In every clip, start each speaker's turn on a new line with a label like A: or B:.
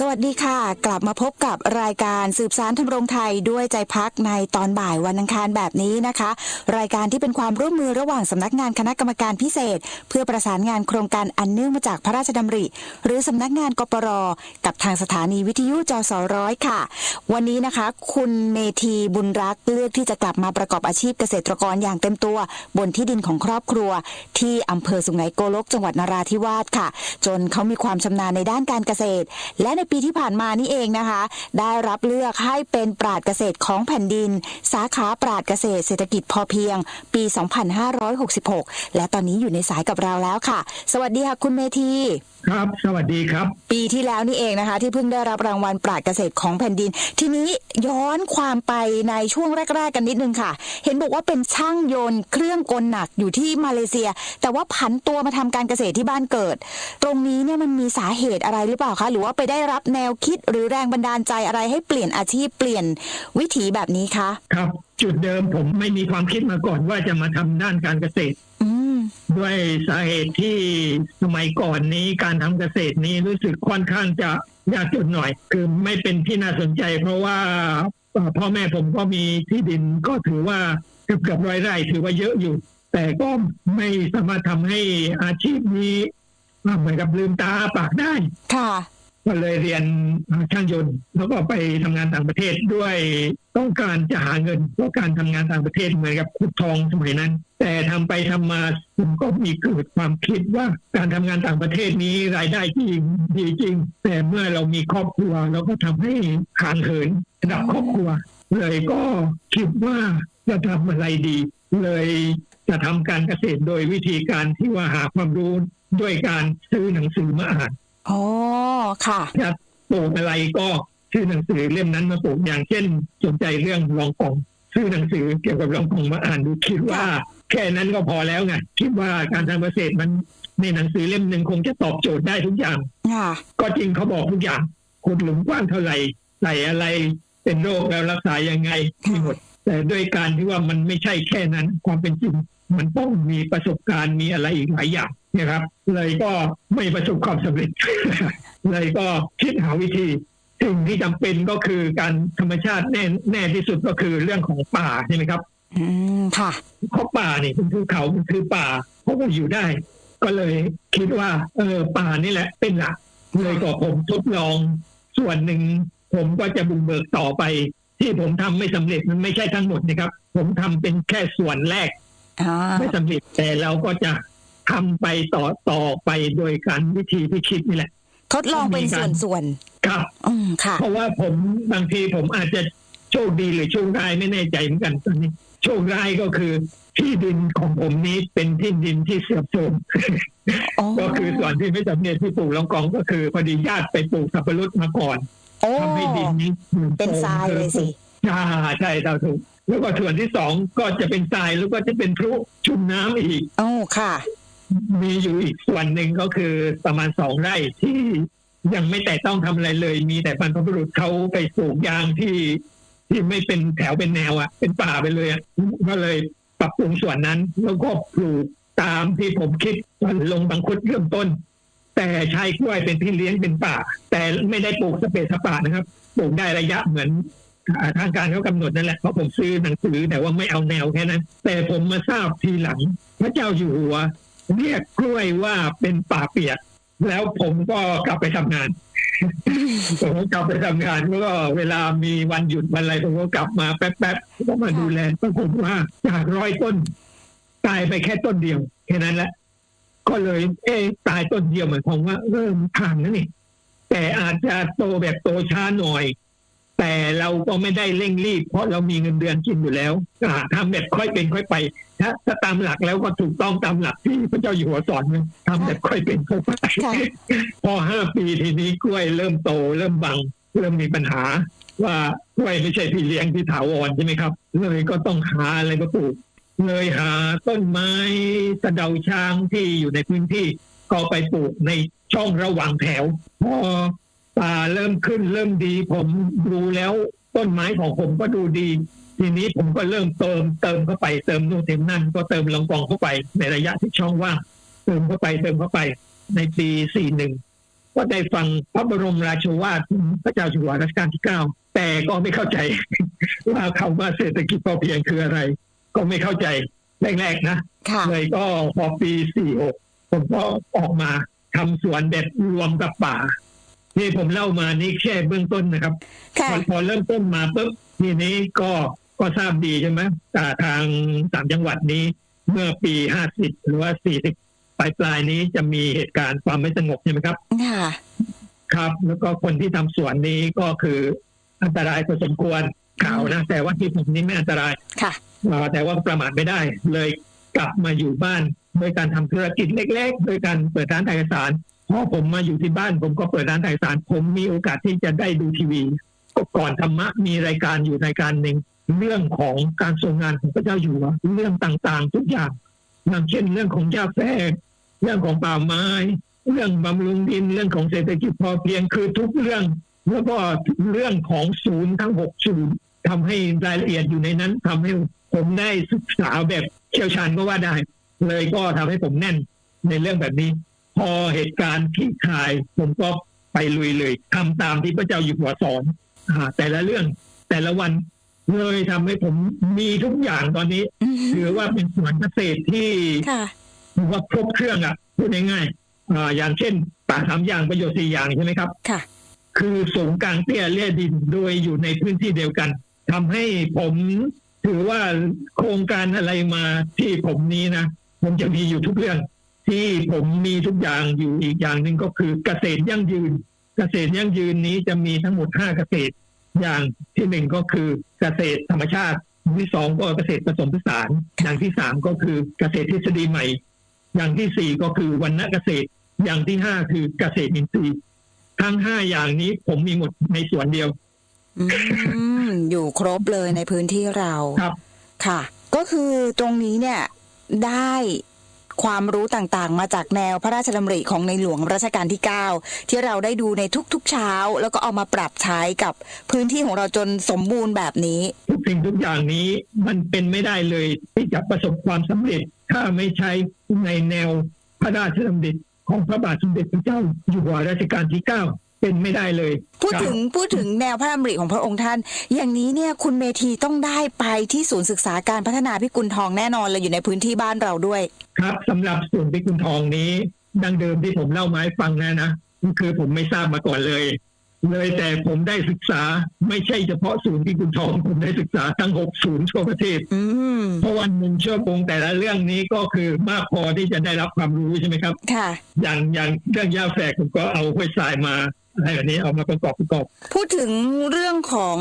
A: สวัสดีค่ะ กลับมาพบกับรายการสืบสารทำรงไทยด้วยใจพักในตอนบ่ายวันอังคารแบบนี้นะคะ รายการที่เป็นความร่วมมือระหว่างสำนักงานคณะกรรมการพิเศษ เพื่อประสานงานโครงการอันเนื่องมาจากพระราชดำริ หรือสำนักงานกปรกับทางสถานีวิทยุจสร้อยค่ะ วันนี้นะคะ คุณเมธีบุญรักเลือกที่จะกลับมาประกอบอาชีพเกษตรกรอย่างเต็มตัว บนที่ดินของครอบครัว ที่อำเภอสุไหงโกลกจังหวัดนราธิวาสค่ะ จนเขามีความชำนาญในด้านการเกษตร และในปีที่ผ่านมานี่เองนะคะ ได้รับเลือกให้เป็นปราดเกษตรของแผ่นดิน สาขาปราดเกษตรเศรษฐกิจพอเพียง ปี 2566 และตอนนี้อยู่ในสายกับเราแล้วค่ะ สวัสดีค่ะคุณเมธี
B: ครับ สวัสดีครับ
A: ปีที่แล้วนี่เองนะคะ ที่เพิ่งได้รับรางวัลปราดเกษตรของแผ่นดิน ทีนี้ย้อนความไปในช่วงแรก ๆ กันนิดนึงค่ะ เห็นบอกว่าเป็นช่างโยนต์เครื่องกลหนักอยู่ที่มาเลเซีย แต่ว่าผันตัวมาทำการเกษตรที่บ้านเกิด ตรงนี้เนี่ยมันมีสาเหตุอะไรหรือเปล่าคะหรือว่าไปได้รับแนวคิดหรือแรงบันดาลใจอะไรให้เปลี่ยนอาชีพเปลี่ยนวิถีแบบนี้คะ
B: ครับ จุดเดิมผมไม่มีความคิดมาก่อนว่าจะมาทำด้านการเกษตร
A: อืม
B: ด้วยสาเหตุที่สมัยก่อนนี้การทำเกษตรนี้รู้สึกค่อนข้างจะยากจนหน่อย คือไม่เป็นที่น่าสนใจ เพราะว่าเอ่อพ่อแม่ผมก็มีที่ดินก็ถือว่าเกือบเกือบร้อยไร่ถือว่าเยอะอยู่ แต่ก็ไม่สามารถทำให้อาชีพนี้เหมือนกับลืมตาอ้าปากได้
A: ค่ะ
B: ก็เลยเรียนช่างยนต์ แล้วก็ไปทำงานต่างประเทศด้วยต้องการจะหาเงินเพราะการทำงานต่างประเทศเหมือนกับขุดทองสมัยนั้น แต่ทำไปทำมาผมก็มีเกิดความคิดว่าการทำงานต่างประเทศนี้รายได้จริงดีจริง แต่เมื่อเรามีครอบครัวเราก็ทำให้ห่างเหินระดับครอบครัว เลยก็คิดว่าจะทำอะไรดี เลยจะทำการเกษตรโดยวิธีการที่ว่าหาความรู้ด้วยการซื้อหนังสือมาอ่าน
A: อ๋อค่ะ
B: จะปลูกอะไรก็ชื่อหนังสือเล่มนั้นมาปลูกอย่างเช่นสนใจเรื่องรองกองชื่อหนังสือเกี่ยวกับรองกองมาอ่านดูคิดว่า แค่นั้นก็พอแล้วไงคิดว่าการทำเกษตรมันในหนังสือเล่มหนึ่งคงจะตอบโจทย์ได้ทุกอย่าง
A: ค่ะ
B: ก็จริงเขาบอกทุกอย่างขุดหลุมกว้างเท่าไหร่ใส่อะไรเป็นโรคแล้วรักษายังไงมีหมดแต่ด้วยการที่ว่ามันไม่ใช่แค่นั้นความเป็นจริงมันต้องมีประสบการณ์มีอะไรอีกหลายอย่าง นะครับ เลยก็ไม่ประสบความสำเร็จ เลยก็คิดหาวิธีสิ่งที่จำเป็นก็คือการธรรมชาติแน่แน่ที่สุดก็คือเรื่องของป่าใช่ไหมครับ
A: อืมค่ะ
B: เพราะป่านี่มันคือเขามันคือป่าเขาก็อยู่ได้ ก็เลยคิดว่า เออป่านี่แหละ เป็นหลักเลยก็ผมทดลอง ส่วนหนึ่งผมก็จะบุกเบิกต่อไป ที่ผมทำไม่สำเร็จมันไม่ใช่ทั้งหมดนะครับ ผมทำเป็นแค่ส่วนแรก
A: อ่า
B: ไม่สำเร็จแต่เราก็จะ ทำไปต่อต่อไปโดยการวิธีที่คิดนี่แหละ
A: ทดลองเป็นส่วน
B: ครับ
A: ๆอืมค่ะ
B: เพราะว่าผมบางทีผมอาจจะโชคดีหรือโชคร้ายไม่แน่ใจเหมือนกันตอนนี้ โชคร้ายก็คือที่ดินของผมนี้เป็นที่ดินที่เสื่อมโทรม
A: โอ้
B: ก็คือส่วนที่ไม่สำเร็จที่ปลูกลองกองก็คือพอดีญาติไปปลูกสับปะรดมาก่อน
A: โอ้
B: ทำให้ดินนี้สื่อมโทรม
A: เป็นทรายเลยสิ
B: ใช่ใช่เราถูกแล้วก็ส่วนที่สองก็จะเป็นทรายแล้วก็จะเป็นพลุชุ่มน้ำอีก
A: โอ้ค่ะ
B: มีอยู่อีกส่วนหนึ่งก็คือประมาณสองไร่ที่ยังไม่แต่ต้องทำอะไรเลย มีแต่บรรพบุรุษเขาไปปลูกยางที่ที่ไม่เป็นแถวเป็นแนวอะ่ะเป็นป่าไปเลยอะก็เลยปรับปรุงส่วนนั้น แล้วก็ปลูกตามที่ผมคิดตอนลงบางคุดเริ่มต้น แต่ใช้กล้วยเป็นที่เลี้ยงเป็นป่า แต่ไม่ได้ปลูกสเปซสป่านะครับปลูกได้ระยะเหมือนทางการเขากำหนดนั่นแหละเพราะผมซื้อหนังสือแต่ว่าไม่เอาแนวแค่นั้น แต่ผมมาทราบทีหลัง พระเจ้าอยู่หัว เรียกกล้วยว่าเป็นป่าเปียก แล้วผมก็กลับไปทำงาน ผมกลับไปทำงานแล้วก็เวลามีวันหยุดวันอะไรผมก็กลับมาแป๊บๆก็มาดูแลปรากฏว่าจากร้อยต้น ตายไปแค่ต้นเดียวแค่นั้นแหละก็เลย เอ๊ตายต้นเดียวเหมายความว่าเริ่มทางแล้วนี่แต่อาจจะโตแบบโตช้าหน่อย แต่เราก็ไม่ได้เร่งรีบ เพราะเรามีเงินเดือนกินอยู่แล้วอ่าทำแบบค่อยเป็นค่อยไป ถ้าถ้าตามหลักแล้วก็ถูกต้องตามหลักที่พระเจ้าอยู่หัวสอนนะทำแบบค่อยเป็นค่อยไป
A: ค่ะ
B: พอห้าปีทีนี้กล้วยเริ่มโต เริ่มบัง เริ่มมีปัญหา ว่ากล้วยไม่ใช่พี่เลี้ยงที่ถาวรใช่ไหมครับ เลยก็ต้องหาอะไรมาปลูก เลยหาต้นไม้สะเดาช้างที่อยู่ในพื้นที่ ก็ไปปลูกในช่องระหว่างแถว พอป่าเริ่มขึ้นเริ่มดีผมดูแล้วต้นไม้ของผมก็ดูดี ทีนี้ผมก็เริ่มเติมเติมเข้าไปเติมนู่นเติมนั่น ก็เติมลองกองเข้าไป ในระยะที่ช่องว่างเติมเข้าไปเติมเข้าไปในปี41ก็ได้ฟังพระบรมราโชวาทของพระเจ้าอยู่หัวรัชกาลที่9แต่ก็ไม่เข้าใจว่าคำว่าเศรษฐกิจพอเพียงคืออะไร ก็ไม่เข้าใจแรกๆนะ
A: ค่ะ
B: เลยก็พอปี46ผมก็ออกมาทำสวนแบบรวมกับป่าที่ผมเล่ามานี่แค่เบื้องต้นนะครับ
A: ค่ะ
B: พอพอเริ่มต้นมาปุ๊บทีนี้ก็ ก็ทราบดีใช่ไหมอ่าทางสามจังหวัดนี้ เมื่อปี50หรือว่า40ปลายปลายๆนี้จะมีเหตุการณ์ความไม่สงบใช่ไหมครับ
A: ค่ะ
B: ครับ แล้วก็คนที่ทำสวนนี้ก็คืออันตรายพอสมควรข่าวนะ แต่ว่าที่ผมนี้ไม่อันตราย
A: ค่ะ
B: อ่าแต่ว่าประมาทไม่ได้ เลยกลับมาอยู่บ้านโดยการทำธุรกิจเล็ก ๆ โดยการเปิดร้านถ่ายเอกสารพอผมมาอยู่ที่บ้าน ผมก็เปิดร้านถ่ายเอกสาร ผมมีโอกาสที่จะได้ดูทีวีก็ก่อนธรรมะมีรายการอยู่รายการหนึ่ง เรื่องของการทรงงานของพระเจ้าอยู่หัวเรื่องต่างๆ ทุกอย่างอย่างเช่นเรื่องของยาแฝกเรื่องของป่าไม้ เรื่องบำรุงดินเรื่องของเศรษฐกิจพอเพียงคือทุกเรื่อง แล้วก็เรื่องของศูนย์ทั้งหกศูนย์ทำให้รายละเอียดอยู่ในนั้นทำให้ผมได้ศึกษาแบบเชี่ยวชาญก็ว่าได้ เลยก็ทำให้ผมแน่นในเรื่องแบบนี้ พอเหตุการณ์ที่คลาย ผมก็ไปลุยเลยทำตามที่พระเจ้าอยู่หัวสอนอแต่ละเรื่องแต่ละวัน เลยทำให้ผมมีทุกอย่างตอนนี้
A: อืม
B: ถือว่าเป็นสวนเกษตรที่
A: ค่ะ
B: ถือว่าครบเครื่องอะพูดง่ายๆอ่าอย่างเช่นป่าสามอย่างประโยชน์สี่อย่างใช่ไหมครับ
A: ค่ะ
B: คือสูงกลางเตี้ยเลี่ยดินโดยอยู่ในพื้นที่เดียวกันทำให้ผมถือว่าโครงการอะไรมาที่ผมนี้นะผมจะมีอยู่ทุกเรื่อง ที่ผมมีทุกอย่างอยู่อีกอย่างหนึ่งก็คือเกษตรยั่งยืน เกษตรยั่งยืนนี้จะมีทั้งหมดห้าเกษตร อย่างที่หนึ่งก็คือเกษตรธรรมชาติอย่างที่สองก็เกษตรผสมผสาน อย่างที่สามก็คือเกษตรทฤษฎีใหม่ อย่างที่สี่ก็คือวันณะเกษตร อย่างที่ห้าคือเกษตรอินทรีย์ ทั้งห้าอย่างนี้ผมมีหมดในสวนเดียว
A: อืมอยู่ครบเลยในพื้นที่เรา
B: ครับ
A: ค่ะ ก็คือตรงนี้เนี่ยได้ ความรู้ต่างๆ มาจากแนวพระราชดำริของในหลวงรัชกาลที่ 9 ที่เราได้ดูในทุกๆเช้า แล้วก็เอามาปรับใช้กับพื้นที่ของเราจนสมบูรณ์แบบนี้
B: ทุกสิ่งทุกอย่างนี้มันเป็นไม่ได้เลยที่จะประสบความสำเร็จ ถ้าไม่ใช้ในแนวพระราชดำริของพระบาทสมเด็จพระเจ้าอยู่หัวรัชกาลที่ 9 เป็นไม่ได้เลย
A: พูด
B: ครับ
A: ถึงพูดถึงแนวพระดำริของพระองค์ท่าน อย่างนี้เนี่ยคุณเมธีต้องได้ไปที่ศูนย์ศึกษาการพัฒนาพิกุลทองแน่นอนเลยอยู่ในพื้นที่บ้านเราด้วย
B: ครับสำหรับส่วนพิกุลทองนี้ ดังเดิมที่ผมเล่ามาให้ฟังนะนะคือผมไม่ทราบมาก่อนเลย เลยแต่ผมได้ศึกษาไม่ใช่เฉพาะศูนย์พิกุลทองผมได้ศึกษาทั้งหกศูนย์ทั่วประเทศ
A: อืม
B: เพราะวันหนึ่งชั่วโมงแต่ละเรื่องนี้ก็คือมากพอที่จะได้รับความรู้ใช่ไหมครับ
A: ค่ะ
B: อย่างอย่างเรื่องย่าแฝกผมก็เอาห้วยทรายมา อะไรแบบนี้เอามาประกอบประกอบ
A: พูดถึงเรื่องของ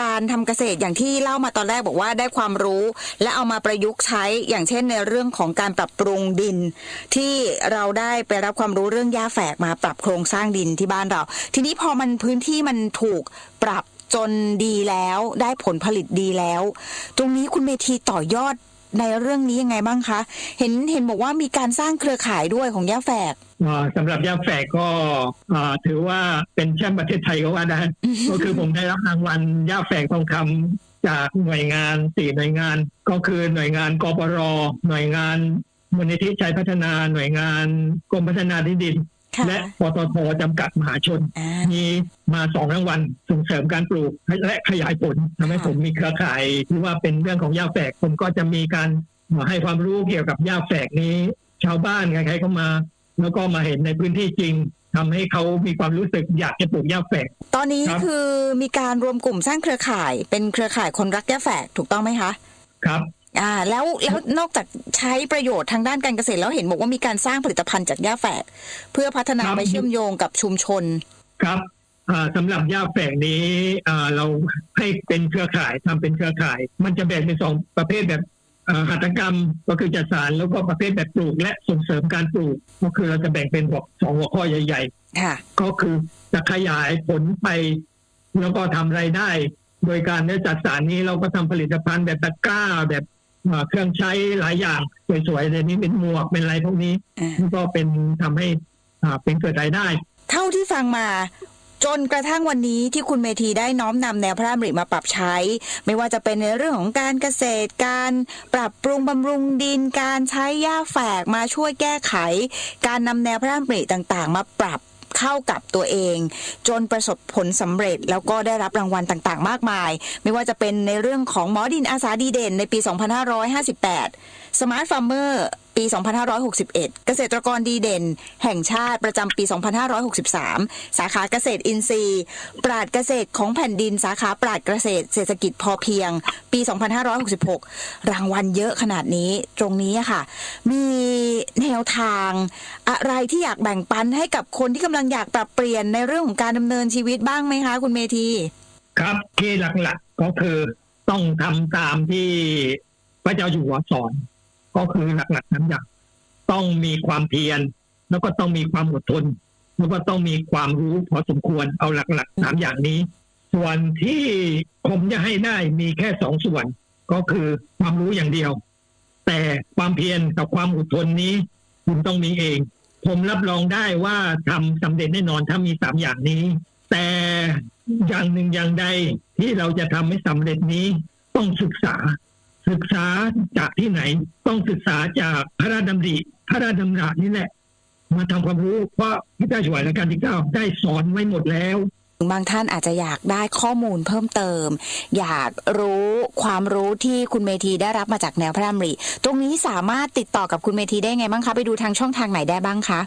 A: การทำเกษตรอย่างที่เล่ามาตอนแรกบอกว่าได้ความรู้ และเอามาประยุกต์ใช้อย่างเช่นในเรื่องของการปรับปรุงดิน ที่เราได้ไปรับความรู้เรื่องหญ้าแฝกมาปรับโครงสร้างดินที่บ้านเรา ทีนี้พอมันพื้นที่มันถูกปรับจนดีแล้วได้ผลผลิตดีแล้ว ตรงนี้คุณเมธีต่อยอดในเรื่องนี้ยังไงบ้างคะ เห็นเห็นบอกว่ามีการสร้างเครือข่ายด้วยของหญ้าแฝก
B: สำหรับย่าแฝกก็อ่าถือว่าเป็นแชมป์ประเทศไทยก็ว่าได้ ก็คือผมได้รับรางวัลย่าแฝกทองคำจากหน่วยงานสี่หน่วยงาน ก็คือหน่วยงานกปรหน่วยงานมูลนิธิชัยพัฒนาหน่วยงานกรมพัฒนาที่ดิน
A: ค่ะ
B: และปตทจำกัดมหาชน
A: อ่า
B: มีมาสองรางวัลส่งเสริมการปลูกและขยายผลทำให้
A: ค่ะ
B: ผมมีเครือข่ายที่ว่าเป็นเรื่องของหญ้าแฝกผมก็จะมีการให้ความรู้เกี่ยวกับหญ้าแฝกนี้ ชาวบ้านใครๆก็มา แล้วก็มาเห็นในพื้นที่จริงทำให้เขามีความรู้สึกอยากจะปลูกหญ้าแฝก
A: ตอนนี้
B: ครับ
A: คือมีการรวมกลุ่มสร้างเครือข่าย เป็นเครือข่ายคนรักแก้แฝกถูกต้องไหมคะ
B: ครับ
A: อ่าแล้วแล้วนอกจากใช้ประโยชน์ทางด้านการเกษตรแล้วเห็นบอกว่ามีการสร้างผลิตภัณฑ์จากหญ้าแฝก เพื่อพัฒนา
B: ครับ
A: ไปเชื่อมโยงกับชุมชน
B: ครับอ่าสำหรับหญ้าแฝกนี้อ่าเราให้เป็นเครือข่ายทำเป็นเครือข่าย มันจะแบ่งเป็นสองประเภทแบบอ่า หัตถกรรมก็คือจัดสารแล้วก็ประเภทแบบปลูก และส่งเสริมการปลูก ก็คือเราจะแบ่งเป็นหัวสองหัวข้อใหญ่ๆ
A: ค่ะ
B: ก็คือจะขยายผลไป แล้วก็ทำไรายได้ โดยการได้จัดสารนี้เราก็ทำผลิตภัณฑ์แบบตะกร้าแบบเอ่อเครื่องใช้หลายอย่างสวยๆเลยนี้เป็นหมวกเป็นอะไรพวกนี้
A: อ่า
B: ก็เป็นทำให้อ่าเป็นเกิดรายได้
A: เท่าที่ฟังมา จนกระทั่งวันนี้ที่คุณเมธีได้น้อมนำแนวพระราชดำริมาปรับใช้ ไม่ว่าจะเป็นในเรื่องของการเกษตรการปรับปรุงบำรุงดินการใช้หญ้าแฝกมาช่วยแก้ไข การนำแนวพระราชดำริต่างๆ มาปรับเข้ากับตัวเอง จนประสบผลสำเร็จแล้วก็ได้รับรางวัลต่างๆ มากมาย ไม่ว่าจะเป็นในเรื่องของหมอดินอาสาดีเด่นในปี 2558สม ปี 2561 เกษตรกรดีเด่น แห่งชาติประจำปี 2563 สาขาเกษตรอินทรีย์ ปราดเกษตรของแผ่นดินสาขาปราดเกษตรเศรษฐกิจพอเพียง ปี 2566 รางวัลเยอะขนาดนี้ตรงนี้ค่ะ มีแนวทางอะไรที่อยากแบ่งปันให้กับคนที่กำลังอยากปรับเปลี่ยนในเรื่องของการดำเนินชีวิตบ้างไหมคะคุณเมธี
B: ครับที่หลักๆก็คือต้องทำตามที่พระเจ้าอยู่หัวสอน ก็คือหลักๆนั้นอย่างต้องมีความเพียร แล้วก็ต้องมีความอดทน แล้วก็ต้องมีความรู้พอสมควรเอาหลักๆสามอย่างนี้ ส่วนที่ผมจะให้ได้มีแค่สองส่วน ก็คือความรู้อย่างเดียว แต่ความเพียรกับความอดทนนี้ คุณต้องมีเอง ผมรับรองได้ว่าทำสำเร็จแน่นอนถ้ามีสามอย่างนี้ แต่อย่างหนึ่งอย่างใดที่เราจะทำให้สำเร็จนี้ต้องศึกษา ศึกษาจากที่ไหน ต้องศึกษาจากพระราชดำริพระราชดำรัสนี่แหละ มาทำความรู้เพราะพระเจ้าอยู่หัวรัชกาลที่เก้าได้สอนไว้หมดแล้ว
A: บางท่านอาจจะอยากได้ข้อมูลเพิ่มเติม อยากรู้ความรู้ที่คุณเมธีได้รับมาจากแนวพระดำริ ตรงนี้สามารถติดต่อกับคุณเมธีได้ไงบ้างคะ ไปดูทางช่องทางไหนได้บ้างคะ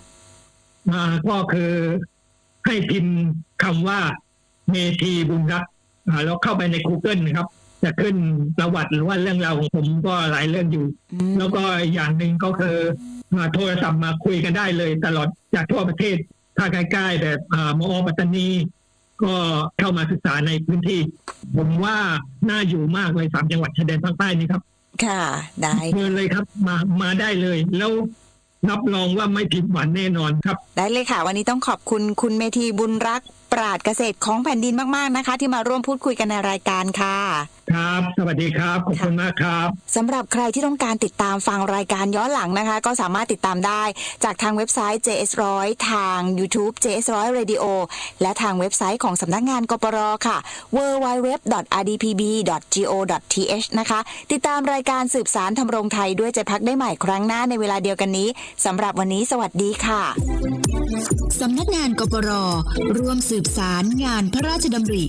B: มาก็คือให้พิมพ์คำว่าเมธีบุญรักอ่าแล้วเข้าไปใน Google นะครับ จะขึ้นประวัติหรือว่าเรื่องราวของผมก็หลายเรื่องอยู่
A: อืม
B: แล้วก็อย่างหนึ่งก็คือมาโทรศัพท์มาคุยกันได้เลย ตลอดจากทั่วประเทศถ้าใกล้ๆแบบอ่ามอปัตตานี ก็เข้ามาศึกษาในพื้นที่ ผมว่าน่าอยู่มากเลยสามจังหวัดชายแดนภาคใต้นี้ครับ
A: ค่ะได้
B: เชิญเลยครับมามาได้เลย แล้วรับรองว่าไม่ผิดหวังแน่นอนครับ
A: ได้เลยค่ะ วันนี้ต้องขอบคุณคุณเมธีบุญรัก ปราดเกษตรของแผ่นดินมากๆนะคะ ที่มาร่วมพูดคุยกันในรายการค่ะ
B: ครับ สวัสดีครับ ขอบคุณมากครับ
A: สำหรับใครที่ต้องการติดตามฟังรายการย้อนหลังนะคะ ก็สามารถติดตามได้จากทางเว็บไซต์ JS100 ทาง YouTube JS100 Radio และทางเว็บไซต์ของสำนักงานกปรค่ะ www.rdpb.go.th นะคะ ติดตามรายการสืบสารทำรงไทยด้วยใจพักได้ใหม่ครั้งหน้าในเวลาเดียวกันนี้สำหรับวันนี้สวัสดีค่ะ
C: สำนักงานกปรร่วมสืบสารงานพระราชดำริ